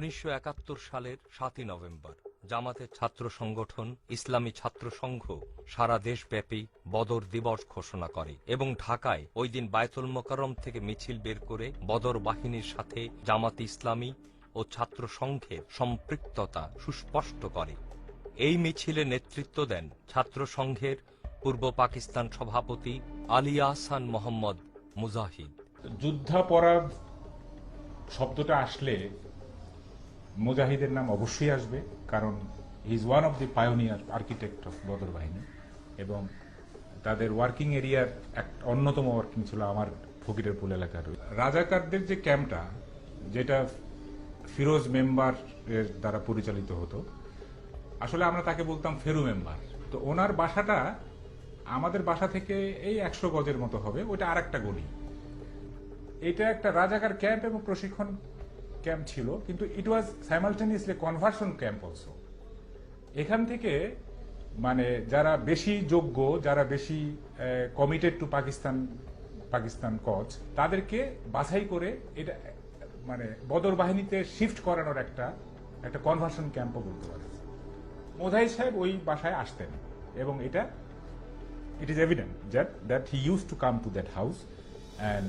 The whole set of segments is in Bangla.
উনিশশো একাত্তর সালের সাতই নভেম্বর জামাতের ছাত্র সংগঠন, ইসলামী ছাত্র সংঘ সারা দেশব্যাপী বদর দিবস ঘোষণা করে এবং ঢাকায় ওই দিন বায়তুল মোকাররম থেকে মিছিল বের করে বদর বাহিনীর সাথে জামাত ইসলামী ও ছাত্র সংঘের সম্পৃক্ততা সুস্পষ্ট করে। এই মিছিলে নেতৃত্ব দেন ছাত্র সংঘের পূর্ব পাকিস্তান সভাপতি আলী আহসান মোহাম্মদ মুজাহিদ। যুদ্ধাপরাধ শব্দটা আসলে মুজাহিদের নাম অবশ্যই আসবে, কারণ he is one of the pioneer architect of Badr Bahini এবং তাদের ওয়ার্কিং এরিয়ার এক অন্যতম ওয়ার্কিং ছিল আমার ফকিরের পুল এলাকার রাজাকারদের যে ক্যাম্পটা যেটা ফিরোজ মেম্বার এর দ্বারা পরিচালিত হতো, আসলে আমরা তাকে বলতাম ফেরু মেম্বার তো ওনার বাসাটা আমাদের বাসা থেকে এই একশো গজের মতো হবে ওটা আর একটা গলি। এটা একটা রাজাকার ক্যাম্প এবং প্রশিক্ষণ ক্যাম্প ছিল, কিন্তু it was simultaneously conversion camp also এখান থেকে মানে যারা বেশি যোগ্য, যারা বেশি কমিটেড টু পাকিস্তান পাকিস্তান কচ তাদেরকে বাছাই করে এটা মানে বদর বাহিনীতে শিফট করানোর একটা একটা কনভার্সন ক্যাম্পও বলতে পারে মোধাই সাহেব ওই বাসায় আসতেন এবং এটা it is evident that that he use to come to that house and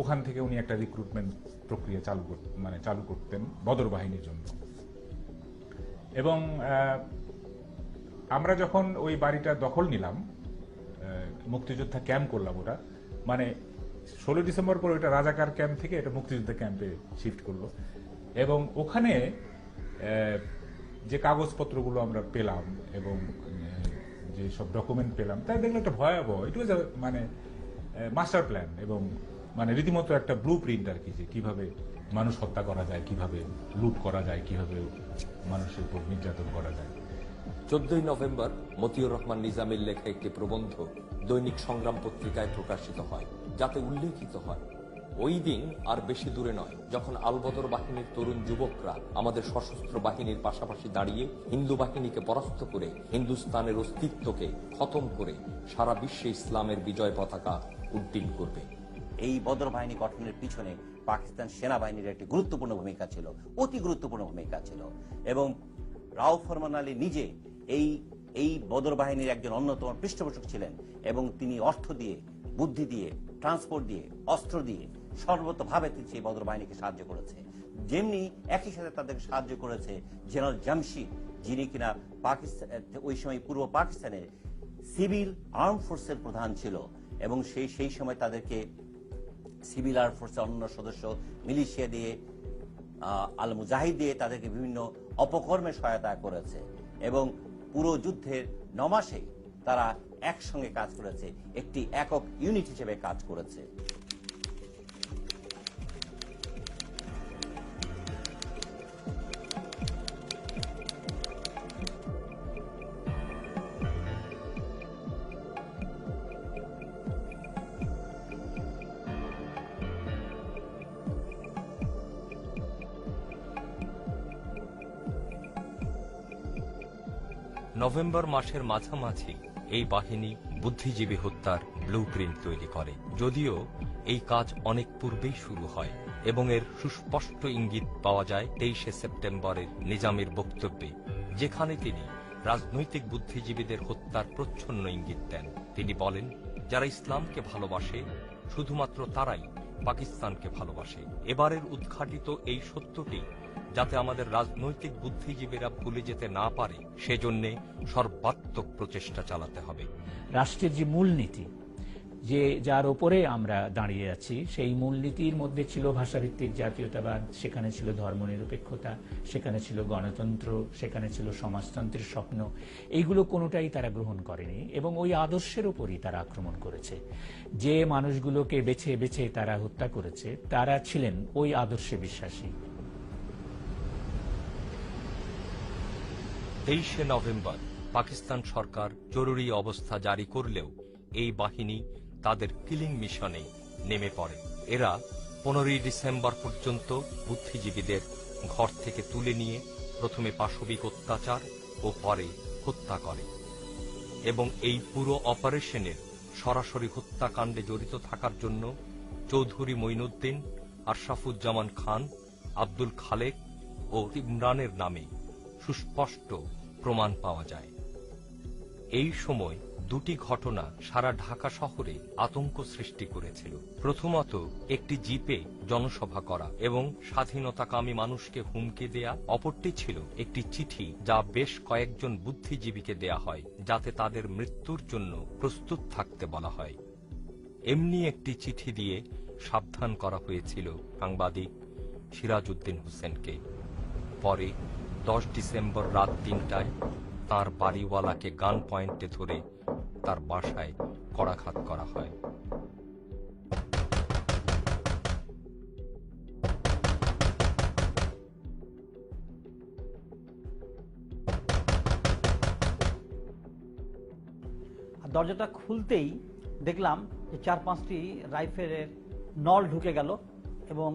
ওখান থেকে উনি একটা রিক্রুটমেন্ট প্রক্রিয়া চালু মানে চালু করতেন বদর বাহিনীর জন্য। এবং আমরা যখন ওই বাড়িটা দখল নিলাম মুক্তিযোদ্ধা ক্যাম্প করলাম ওটা মানে ষোলো ডিসেম্বর পরে ওটা রাজাকার ক্যাম্প থেকে এটা মুক্তিযোদ্ধা ক্যাম্পে শিফট করল। এবং ওখানে যে কাগজপত্রগুলো আমরা পেলাম এবং যে সব ডকুমেন্ট পেলাম, তাই দেখলে একটা ভয়াবহ ইট ওয়াজ মানে মাস্টার প্ল্যান এবং মানে রীতিমতো একটা ব্লু প্রিন্ট আর কি, যে কীভাবে মানুষ হত্যা করা যায়, কীভাবে লুট করা যায়, কীভাবে মানুষের উপর নির্যাতন করা যায়। চোদ্দই নভেম্বর মতিউর রহমান নিজামের লেখা একটি প্রবন্ধ দৈনিক সংগ্রাম পত্রিকায় প্রকাশিত হয়, যাতে উল্লেখিত হয়। ওই দিন আর বেশি দূরে নয়, যখন আলবদর বাহিনীর তরুণ যুবকরা আমাদের সশস্ত্র বাহিনীর পাশাপাশি দাঁড়িয়ে হিন্দু বাহিনীকে পরাস্ত করে হিন্দুস্তানের অস্তিত্বকে খতম করে সারা বিশ্বে ইসলামের বিজয় পতাকা উড্ডীন করবে। এই বদর বাহিনী গঠনের পিছনে পাকিস্তান সেনাবাহিনীর একটি গুরুত্বপূর্ণ ভূমিকা ছিল, অতি গুরুত্বপূর্ণ ভূমিকা ছিল। এবং রাও ফরমান আলী নিজে এই এই বদর বাহিনীর একজন অন্যতম পৃষ্ঠপোষক ছিলেন এবং তিনি অর্থ দিয়ে, বুদ্ধি দিয়ে, ট্রান্সপোর্ট দিয়ে, অস্ত্র দিয়ে সর্বতভাবে তিনি সেই বদর বাহিনীকে সাহায্য করেছে। যেমনি একই সাথে তাদেরকে সাহায্য করেছে জেনারেল জামশিদ যিনি কিনা পাকিস্তান ওই সময় পূর্ব পাকিস্তানের সিভিল আর্ম ফোর্সের প্রধান ছিল এবং সেই সেই সময় তাদেরকে সিভিল আর্ম ফোর্সের অন্য সদস্য মিলিশিয়া দিয়ে আল মুজাহিদ দিয়ে তাদেরকে বিভিন্ন অপকর্মে সহায়তা করেছে এবং পুরো যুদ্ধের নমাসে তারা একসঙ্গে কাজ করেছে, একটি একক ইউনিট হিসেবে কাজ করেছে। নভেম্বর মাসের মাঝামাঝি এই বাহিনী বুদ্ধিজীবী হত্যার ব্লু তৈরি করে। যদিও এই কাজ অনেক পূর্বেই শুরু হয় এবং এর সুস্পষ্ট ইঙ্গিত পাওয়া যায় তেইশে সেপ্টেম্বরের নিজামের বক্তব্যে, যেখানে তিনি রাজনৈতিক বুদ্ধিজীবীদের হত্যার প্রচ্ছন্ন ইঙ্গিত দেন। তিনি বলেন, যারা ইসলামকে ভালোবাসে, শুধুমাত্র তারাই পাকিস্তানকে ভালোবাসে। এবারের উদ্ঘাটিত এই সত্যটি যাতে আমাদের রাজনৈতিক বুদ্ধিজীবীরা ভুলে যেতে না পারে, সেজন্যে সর্বাত্মক প্রচেষ্টা চালাতে হবে। রাষ্ট্রের যে মূলনীতি, যে যার ওপরে আমরা দাঁড়িয়ে আছি, সেই মূলনীতির মধ্যে ছিল ভাষাভিত্তিক জাতীয়তাবাদ, সেখানে ছিল ধর্মনিরপেক্ষতা, সেখানে ছিল গণতন্ত্র, সেখানে ছিল সমাজতন্ত্রের স্বপ্ন। এইগুলো কোনোটাই তারা গ্রহণ করেনি এবং ওই আদর্শের উপরই তারা আক্রমণ করেছে। যে মানুষগুলোকে বেছে বেছে তারা হত্যা করেছে, তারা ছিলেন ওই আদর্শে বিশ্বাসী। তেইশে নভেম্বর পাকিস্তান সরকার জরুরি অবস্থা জারি করলেও এই বাহিনী তাদের কিলিং মিশনে নেমে পড়ে। এরা পনেরোই ডিসেম্বর পর্যন্ত বুদ্ধিজীবীদের ঘর থেকে তুলে নিয়ে প্রথমে পাশবিক অত্যাচার ও পরে হত্যা করে এবং এই পুরো অপারেশনের সরাসরি হত্যাকাণ্ডে জড়িত থাকার জন্য চৌধুরী মঈনুদ্দিন, আশরাফুজ্জামান খান, আব্দুল খালেক ও ইমরানের নামে সুস্পষ্ট প্রমাণ পাওয়া যায়। এই সময় দুটি ঘটনা সারা ঢাকা শহরে আতঙ্ক সৃষ্টি করেছিল। প্রথমত, একটি জিপে জনসভা করা এবং স্বাধীনতাকামী মানুষকে হুমকি দেয়া। অপরটি ছিল একটি চিঠি যা বেশ কয়েকজন বুদ্ধিজীবীকে দেয়া হয়, যাতে তাদের মৃত্যুর জন্য প্রস্তুত থাকতে বলা হয়। এমনি একটি চিঠি দিয়ে সাবধান করা হয়েছিল সাংবাদিক সিরাজউদ্দিন হোসেনকে। পরে দশ ডিসেম্বর রাত তিনটায় তার বাড়িওয়ালাকে গান পয়েন্টে ধরে তার বাসায় করাঘাত করা হয়। দরজাটা খুলতেই দেখলাম যে চার পাঁচটি রাইফেলের নল ঢুকে গেল এবং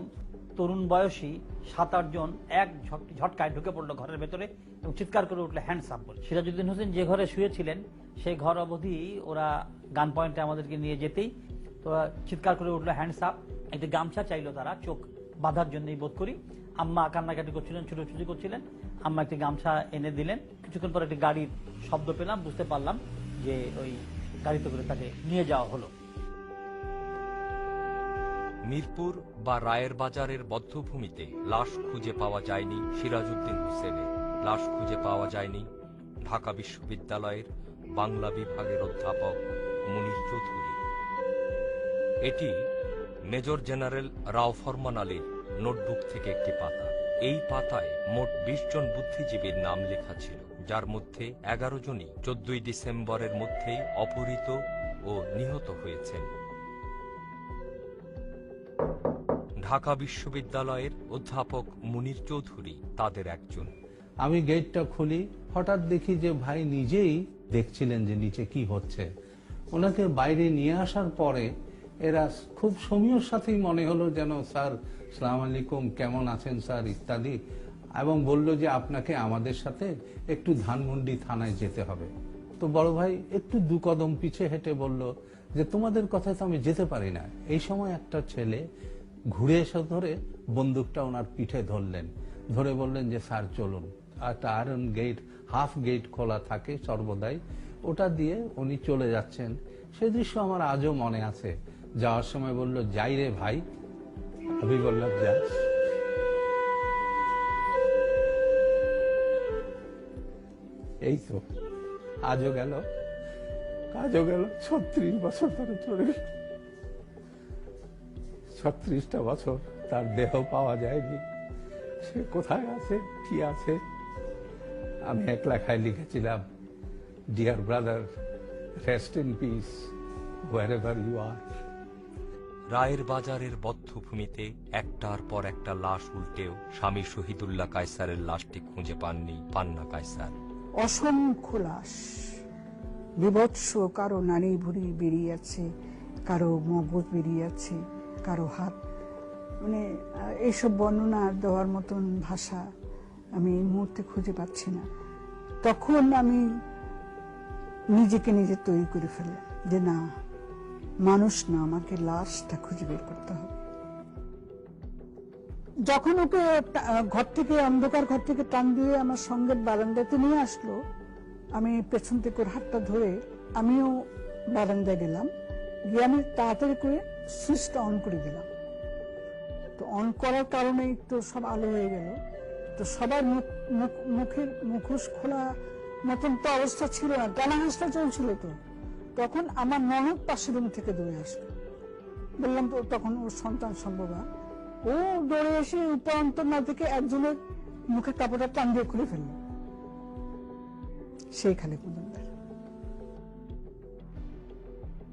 তরুণ বয়সী সাত আটজন এক ঝট- ঝটকায় ঢুকে পড়ল ঘরের ভেতরে এবং চিৎকার করে উঠল হ্যান্ডস আপ বলে। সিরাজউদ্দিন হোসেন যে ঘরে শুয়েছিলেন সেই ঘর অবধি ওরা গান পয়েন্টে আমাদেরকে নিয়ে যেতেই তোরা চিৎকার করে উঠল হ্যান্ডস আপ একটি গামছা চাইলো তারা, চোখ বাঁধার জন্যই বোধ করি। আম্মা কান্নাকাটি করছিলেন, ছুটোছুটি করছিলেন। আম্মা একটি গামছা এনে দিলেন। কিছুক্ষণ পর একটি গাড়ির শব্দ পেলাম, বুঝতে পারলাম যে ওই গাড়িতে করে তাকে নিয়ে যাওয়া হলো। মিরপুর বা রায়ের বাজারের বদ্ধভূমিতে লাশ খুঁজে পাওয়া যায়নি সিরাজউদ্দিন হোসেনের। লাশ খুঁজে পাওয়া যায়নি ঢাকা বিশ্ববিদ্যালয়ের বাংলা বিভাগের অধ্যাপক মুনির চৌধুরী। এটি মেজর জেনারেল রাও ফরমান আলীর নোটবুক থেকে একটি পাতা। এই পাতায় মোট বিশ জন বুদ্ধিজীবীর নাম লেখা ছিল, যার মধ্যে এগারো জনই চোদ্দই ডিসেম্বরের মধ্যেই অপহৃত ও নিহত হয়েছেন। ঢাকা বিশ্ববিদ্যালয়ের অধ্যাপক মুনির চৌধুরী তাদের একজন। আমি গেটটা খুলি, হঠাৎ দেখি যে ভাই নিজেই দেখছিলেন যে নিচে কি হচ্ছে। ওনাকে বাইরে নিয়ে আসার পরে এরা খুব সমীয়র সাথেই মনে হলো যেন, স্যার, সালাম আলাইকুম, কেমন আছেন, স্যার? ইত্যাদি, এবং বলল যে, আপনাকে আমাদের সাথে একটু ধানমন্ডি থানায় যেতে হবে। তো বড় ভাই একটু দু কদম পিছে হেঁটে বলল যে, তোমাদের কথায় তো আমি যেতে পারি না। এই সময় একটা ছেলে ঘুরে এসে ধরে বন্দুকটা ওনার পিঠে ধরলেন। ধরে বললেন যে, স্যার, চলুন। একটা আয়রন গেট হাফ গেট খোলা থাকে সর্বদাই। ওটা দিয়ে উনি চলে যাচ্ছেন। সে দৃশ্য আমার আজও মনে আছে। যাওয়ার সময় বলল, যাই রে ভাই। আমি বললাম এই তো। আজও গেল। কাজও গেল। ছত্রিশ বছর ধরে চলে গেল। ছত্রিশটা বছর তার দেহ পাওয়া যায়নি। সে কোথায় আছে? কি আছে? আমি এক লেখায় লিখেছিলাম dear brother rest in peace wherever you are রায়ের বাজারের বদ্ধভূমিতে একটার পর একটা লাশ উল্টেও স্বামী শহীদুল্লাহ কায়সারের লাশটি খুঁজে পাননি পান্না কায়সার। অসংখ্য লাশ বিভৎস, কারও নারী ভুড়ি বেরিয়ে আছে কারও মগজ বেরিয়ে আছে কারও হাত। মানে এইসব বর্ণনা দেওয়ার মতন ভাষা আমি এই মুহূর্তে খুঁজে পাচ্ছি না। তখন আমি নিজেকে নিজে তৈরি করে ফেললাম যে, না, মানুষ না, আমাকে লাশটা খুঁজে বের করতে হবে। যখন ওকে ঘর থেকে, অন্ধকার ঘর থেকে টান দিয়ে আমার সঙ্গে বারান্দাতে নিয়ে আসলো, আমি পেছন থেকে ওর হাতটা ধরে আমিও বারান্দায় গেলাম। গিয়ে আমি তাড়াতাড়ি করে সুইচটা অন করে দিলাম। তো অন করার কারণেই তো সব আলো হয়ে গেল। তো সবার মুখ- মুখ- মুখের মুখোশ খোলা মতন তো অবস্থা ছিল না টানা হাসটা চলছিল তো। তখন আমার ননদ পাশের রুম থেকে দৌড়ে আসলো। বললাম, তো তখন ওর সন্তান সম্ভব। ও দৌড়ে এসে উপরন্তর না থেকে একজনের মুখে কাপড়টা টান দিয়ে খুলে ফেলল। সেইখানে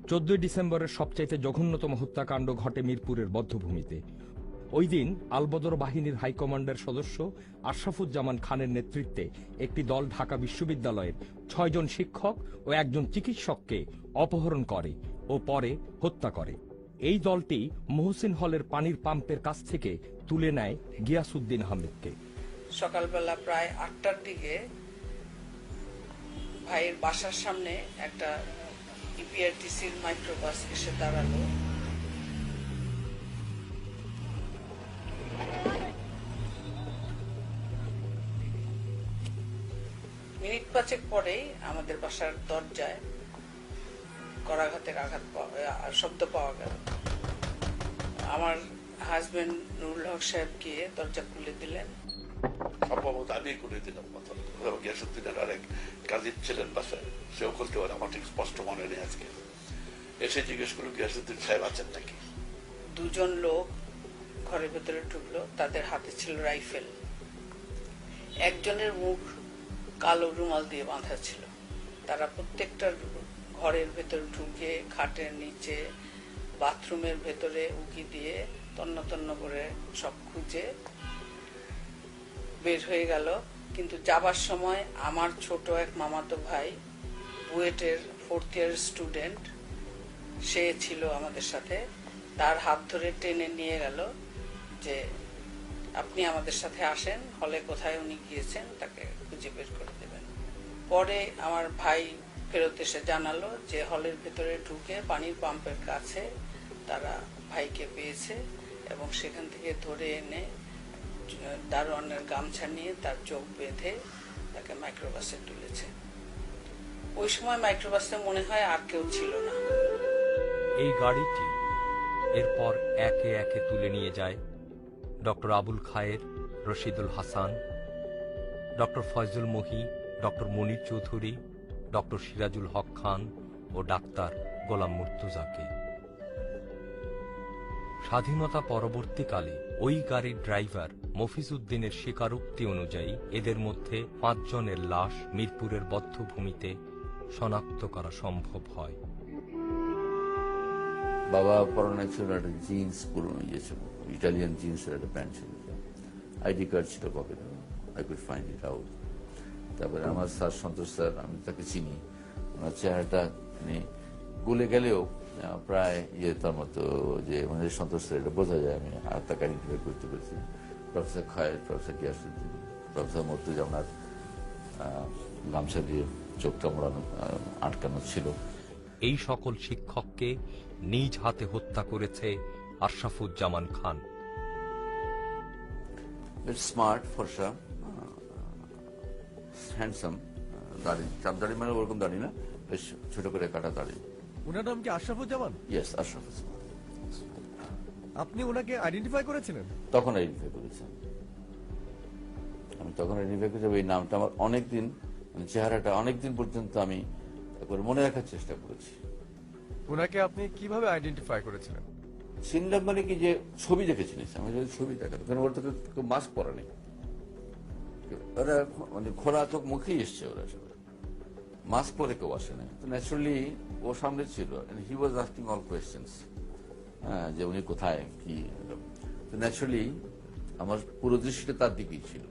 চোদ্দই ডিসেম্বরের সবচাইতে জঘন্যতম হত্যাকাণ্ড ঘটে মিরপুরের বদ্ধভূমিতে। ওই দিন আলবদর বাহিনীর হাইকমান্ডের সদস্য আশরাফুজ্জামান খানের নেতৃত্বে একটি দল ঢাকা বিশ্ববিদ্যালয়ের ছয়জন শিক্ষক ও একজন চিকিৎসককে অপহরণ করে ও পরে হত্যা করে। এই দলটি মহসিন হলের পানির পাম্পের কাছ থেকে তুলে নেয় গিয়াসুদ্দিন আহমেদকে। সকালবেলা প্রায় আটটার দিকে ভাইয়ের বাসার সামনে একটা ইপিআরটিসির মাইক্রোবাস এসে দাঁড়াল। মিনিট পাঁচেক পরেই আমাদের বাসার দরজায় করাঘাতের আঘাত শব্দ পাওয়া গেল। আমার হাজবেন্ড নুরুল হক সাহেব গিয়ে দরজা খুলে দিলেন। সম্ভবত আমি করে দিলাম গিয়াসুদ্দিনের আরেক কাজিন ছিলেন বাসায়। সেও খুলতে পারে আমার ঠিক স্পষ্ট মনে নেই আজকে। এসে জিজ্ঞেস করল গিয়াসুদ্দিন সাহেব আছেন নাকি? দুজন লোক ঘরের ভেতরে ঢুকলো তাদের হাতে ছিল রাইফেল। একজনের মুখ কালো রুমাল দিয়ে বাঁধা ছিল। তারা প্রত্যেকটা ঘরের ভেতর ঢুকে খাটের নিচে বাথরুমের ভেতরে উকি দিয়ে তন্ন তন্ন করে সব খুঁজে বের হয়ে গেল। কিন্তু যাবার সময় আমার ছোট এক মামাতো ভাই, বুয়েটের ফোর্থ ইয়ার স্টুডেন্ট সে ছিল আমাদের সাথে, তার হাত ধরে টেনে নিয়ে গেল যে, আপনি আমাদের সাথে আসেন, হলে কোথায় উনি গিয়েছেন, তাকে খুঁজে বের করে দেবেন। পরে আমার ভাই ফেরত এসে জানালো যে হলের ভেতরে ঢুকে পানির পাম্পের কাছে তারা ভাইকে পেয়েছে এবং সেখান থেকে ধরে এনে দারোয়ানের গামছা নিয়ে তার চোখ বেঁধে তাকে মাইক্রোবাসে তুলেছে। ওই সময় মাইক্রোবাসে মনে হয় আর কেউ ছিল না। এই গাড়িটি এরপর একে একে তুলে নিয়ে যায় doctor Abul Khayer, Rashidul Hasan, doctor Foyzul Mohi, doctor Monir Chowdhury doctor Sirajul Haque Khan ও ডাক্তার গোলাম মুর্তুজাকে। স্বাধীনতা পরবর্তীকালে ওই গাড়ির ড্রাইভার মফিজ উদ্দিনের স্বীকারোক্তি অনুযায়ী এদের মধ্যে পাঁচজনের লাশ মিরপুরের বদ্ধভূমিতে শনাক্ত করা সম্ভব হয়। বাবা পরনে ছিল একটা জিন্স, পুরনো ইয়ে ছিল, ইটালিয়ান জিন্সের একটা প্যান্ট ছিল। আইডি কার্ড ছিল পকেটে I could find it out তারপরে আমার স্যার সন্তোষ স্যার আমি তাকে চিনি। ওনার চেহারাটা মানে গলে গেলেও প্রায় ইয়ে তার মতো যে মানে সন্তোষ স্যার এটা বোঝা যায়। আমি আর তাকে আইডেন্টিফাই করতে পেরেছি। Professor Khayer professor Giasuddin professor Murtuza ওনার গামছা দিয়ে চোখটা মোড়ানো আটকানো ছিল। এই সকল শিক্ষককে নিজ হাতে হত্যা করেছে আশরাফুজ্জামান খান। স্মার্ট ফর্সা। হ্যান্ডসাম দাড়ি। চাপ দাড়ি মানে ওরকম দাড়ি না বেশ ছোট করে কাটা দাড়ি। ওনার নাম কি আশরাফুজ্জামান ইয়েস আশরাফ আপনি ওনাকে আইডেন্টিফাই করেছিলেন? তখন আইডেন্টিফাই করেছেন আমি তখন আইডেন্টিফাই করেছি এই নামটা আমার অনেকদিন মানে চেহারাটা অনেকদিন পর্যন্ত আমি একবার মনে রাখার চেষ্টা করেছি। ওনাকে আপনি কীভাবে আইডেন্টিফাই করেছিলেন? চিনলাম মানে কি যে ছবি দেখে চিনিস আমি যদি ছবি দেখা কারণ ওর তো মাস্ক পরা নেই। ওরা মানে খোলা চোখ মুখেই এসছে ওরা সবাই। মাস্ক পরে কেউ আসে না তো ন্যাচুরালি ও সামনে ছিল he was asking all questions হ্যাঁ যে উনি কোথায়, কি তো ন্যাচুরালি আমার পুরো দৃষ্টিটা তার দিকেই ছিল।